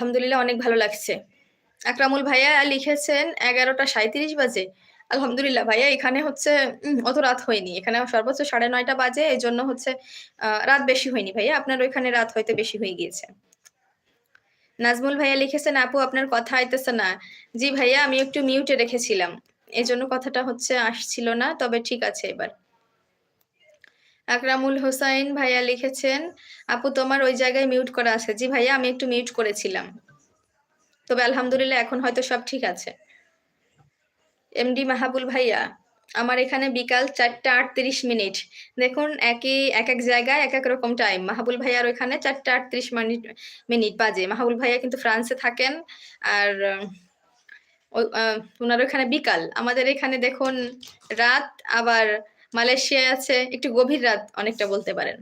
আলহামদুলিল্লাহ অনেক ভালো লাগছে। আকরামুল ভাইয়া লিখেছেন, এগারোটা সাঁত্রিশ বাজে। আলহামদুলিল্লাহ ভাইয়া, এখানে হচ্ছে অত রাত হয়নি। এখানে সর্বোচ্চ সাড়ে নয়টা বাজে এই জন্য হচ্ছে রাত বেশি হয়নি ভাইয়া। আপনার ওইখানে রাত হয়তো বেশি হয়ে গিয়েছে। নাজমুল ভাইয়া লিখেছেন, আপু, আপনার কথা আইতেছে না। জি ভাইয়া, আমি একটু মিউটে রেখেছিলাম। এই জন্য কথাটা হচ্ছে, আসছিল না, তবে ঠিক আছে এবার। আকরামুল হোসাইন ভাইয়া লিখেছেন, আপু, তোমার ওই জায়গায় মিউট করা আছে। জি ভাইয়া, আমি একটু মিউট করেছিলাম। তবে আলহামদুলিল্লাহ এখন হয়তো সব ঠিক আছে। এমডি মাহাবুল ভাইয়া, আমার এখানে বিকাল চারটা আটত্রিশ মিনিট। দেখুন, একই, এক এক জায়গায়, এক এক রকম টাইম মাহাবুল ভাইয়ার ওখানে চারটা আটত্রিশ মিনিট মিনিট বাজে। মাহাবুল ভাইয়া কিন্তু ফ্রান্সে থাকেন, আর ওনার ওখানে বিকাল। আমাদের এখানে দেখুন, রাত আবার মালয়েশিয়ায় আছে, একটু গভীর রাত অনেকটা বলতে পারেন।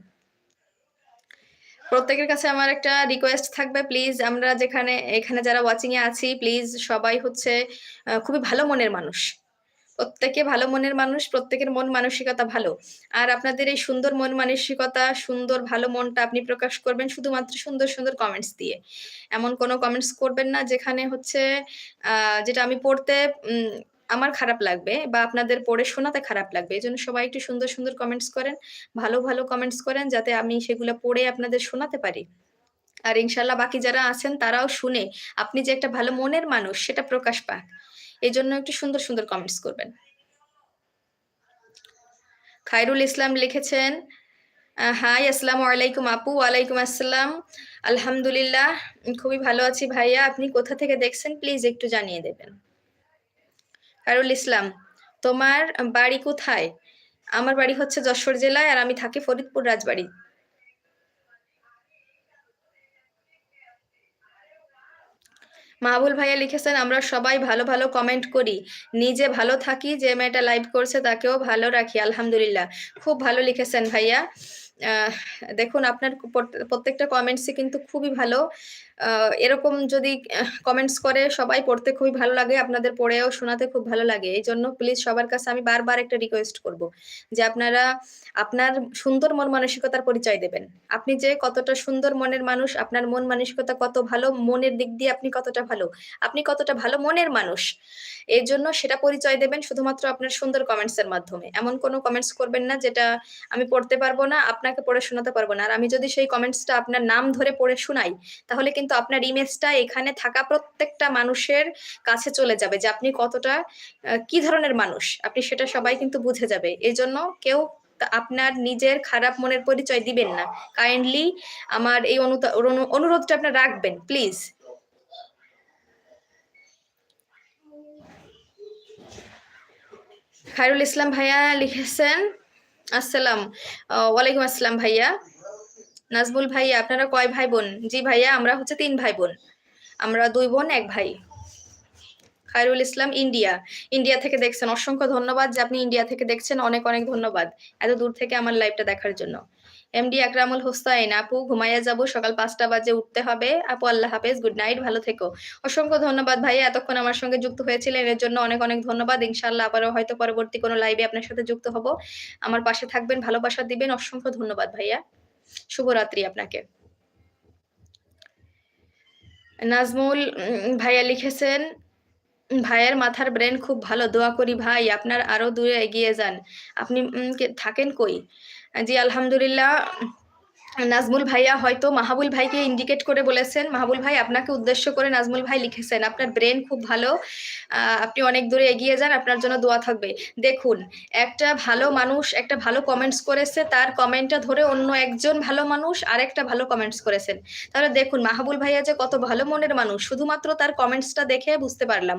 প্রত্যেকের কাছে আমার একটা রিকোয়েস্ট থাকবে প্লিজ আমরা যেখানে, এখানে যারা ওয়াচিং এ আছি প্লিজ সবাই হচ্ছে খুবই ভালো মনের মানুষ। প্রত্যেকে ভালো মনের মানুষ, প্রত্যেকের মন মানসিকতা ভালো। আর আপনাদের এই সুন্দর মন মানসিকতা, সুন্দর ভালো মনটা আপনি প্রকাশ করবেন শুধুমাত্র সুন্দর সুন্দর কমেন্টস দিয়ে। এমন কোনো কমেন্টস করবেন না যেখানে হচ্ছে যেটা আমি পড়তে আমার খারাপ লাগবে বা আপনাদের পড়ে শোনাতে খারাপ লাগবে। এই জন্য সবাই একটু সুন্দর সুন্দর কমেন্টস করেন, ভালো ভালো কমেন্টস করেন যাতে আমি সেগুলো পড়ে আপনাদের শোনাতে পারি। আর ইনশাল্লাহ বাকি যারা আছেন তারাও শুনে আপনি যে একটা ভালো মনের মানুষ সেটা প্রকাশ পাক। এই জন্য একটু সুন্দর সুন্দর কমেন্টস করবেন। খায়রুল ইসলাম লিখেছেন হাই, আসসালামু আলাইকুম আপু, ওয়ালাইকুম আসসালাম। আলহামদুলিল্লাহ, খুবই ভালো আছি ভাইয়া। আপনি কোথা থেকে দেখছেন? প্লিজ একটু জানিয়ে দেবেন। খায়রুল ইসলাম, তোমার বাড়ি কোথায়? আমার বাড়ি হচ্ছে যশোর জেলায় আর আমি থাকি ফরিদপুর রাজবাড়ি। মাহবুল ভাইয়া লিখেছেন, আমরা সবাই ভালো ভালো কমেন্ট করি। নিজে ভালো থাকি, যে মেয়েটা লাইভ করছে তাকেও ভালো রাখি, আলহামদুলিল্লাহ। খুব ভালো লিখেছেন ভাইয়া। দেখুন, আপনার প্রত্যেকটা কমেন্টসই কিন্তু খুবই ভালো। এরকম যদি কমেন্টস করে, সবাই পড়তে খুবই ভালো লাগে, আপনাদের পড়েও শোনাতে খুব ভালো লাগে। এই জন্য প্লিজ সবার কাছে আমি বারবার একটা রিকোয়েস্ট করব যে আপনারা আপনার সুন্দর মন মানসিকতার পরিচয় দেবেন। আপনি যে কতটা সুন্দর মনের মানুষ, আপনার মন মানসিকতা কত ভালো, মনের দিক দিয়ে আপনি কতটা ভালো, আপনি কতটা ভালো মনের মানুষ এই জন্য সেটা পরিচয় দেবেন শুধুমাত্র আপনার সুন্দর কমেন্টস এর মাধ্যমে। এমন কোনো কমেন্টস করবেন না যেটা আমি পড়তে পারব না আপনাকে পড়ে শোনাতে পারব না। আর আমি যদি সেই কমেন্টসটা আপনার নাম ধরে পড়ে শোনাই, তাহলে কিন্তু আপনার ইমেজটা এখানে থাকা প্রত্যেকটা মানুষের কাছে চলে যাবে যে আপনি কতটা কি ধরনের মানুষ। আপনি সেটা সবাই কিন্তু বুঝে যাবে। এই জন্য কেউ আপনার নিজের খারাপ মনের পরিচয় দিবেন না। কাইন্ডলি আমার এই অনু- অনুরোধটা আপনার রাখবেন প্লিজ খায়রুল ইসলাম ভাইয়া লিখেছেন আসসালাম ওয়ালাইকুম আসসালাম ভাইয়া। নাজবুল ভাইয়া, আপনারা কয় ভাই বোন জি ভাইয়া, আমরা হচ্ছে তিন ভাই বোন আমরা দুই বোন, এক ভাই। খায়রুল ইসলাম, ইন্ডিয়া। ইন্ডিয়া থেকে দেখছেন, অসংখ্য ধন্যবাদ যে আপনি ইন্ডিয়া থেকে দেখছেন, অনেক অনেক ধন্যবাদ। এত দূর থেকে আমার লাইভটা দেখার জন্য। এমডি আকরামুল হোসাইন আপু, ঘুমাইয়া যাব, সকাল পাঁচটা বাজে, উঠতে হবে। আপু, আল্লাহ হাফেজ গুড নাইট ভালো থেকো। অসংখ্য ধন্যবাদ ভাইয়া, এতক্ষণ আমার সঙ্গে যুক্ত হয়েছিলেন, এর জন্য অনেক অনেক ধন্যবাদ। ইনশাল্লাহ আবারও হয়তো পরবর্তী কোনো লাইভে আপনার সাথে যুক্ত হব। আমার পাশে থাকবেন, ভালোবাসা দিবেন, অসংখ্য ধন্যবাদ ভাইয়া। শুভরাত্রি আপনাকে। নাজমুল ভাইয়া লিখেছেন, ভাইয়ের মাথার ব্রেন খুব ভালো, দোয়া করি ভাই, আপনার আরও দূরে এগিয়ে যান। আপনি থাকেন কই? জি আলহামদুলিল্লাহ। নাজমুল ভাইয়া হয়তো মাহাবুল ভাইকে ইন্ডিকেট করে বলেছেন। মাহাবুল ভাই, আপনাকে উদ্দেশ্য করে নাজমুল ভাই লিখেছেন, আপনার ব্রেন খুব ভালো। আপনি অনেক দূরে এগিয়ে যান, আপনার জন্য দোয়া থাকবে। দেখুন, একটা ভালো মানুষ, একটা ভালো কমেন্টস করেছে, তার কমেন্টটা ধরে অন্য একজন ভালো মানুষ আরেকটা ভালো কমেন্টস করেছেন। তাহলে দেখুন, মাহাবুল ভাইয়া যে কত ভালো মনের মানুষ, শুধুমাত্র তার কমেন্টসটা দেখে বুঝতে পারলাম।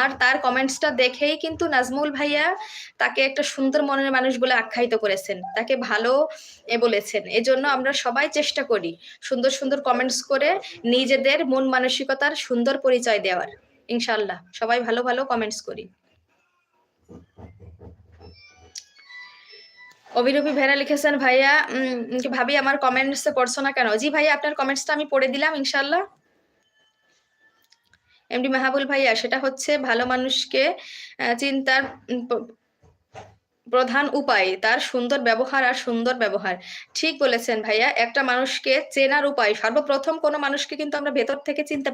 আর তার কমেন্টসটা দেখেই কিন্তু নাজমুল ভাইয়া তাকে একটা সুন্দর মনের মানুষ বলে আখ্যায়িত করেছেন। তাকে ভালো এ বলেছেন। এজন্য আমরা সবাই চেষ্টা করি সুন্দর সুন্দর কমেন্টস করে নিজেদের মন মানসিকতার সুন্দর পরিচয় দেওয়ার। ইনশাল্লাহ সবাই ভালো ভালো কমেন্টস করি। অভিরূপী ভেরা লিখেছেন, ভাইয়া ভাবি আমার কমেন্টস পড়ছো না কেন? জি ভাইয়া, আপনার কমেন্টসটা আমি পড়ে দিলাম ইনশাল্লাহ এমডি মাহাবুল ভাইয়া, সেটা হচ্ছে ভালো মানুষকে চিন্তার প্রধান উপায়, তার সুন্দর ব্যবহার আর সুন্দর ব্যবহার। ঠিক বলেছেন ভাইয়া। একটা মানুষকে চেনার উপায়, সর্বপ্রথম কোনো মানুষকে কিন্তু আমরা ভেতর থেকে চিনতে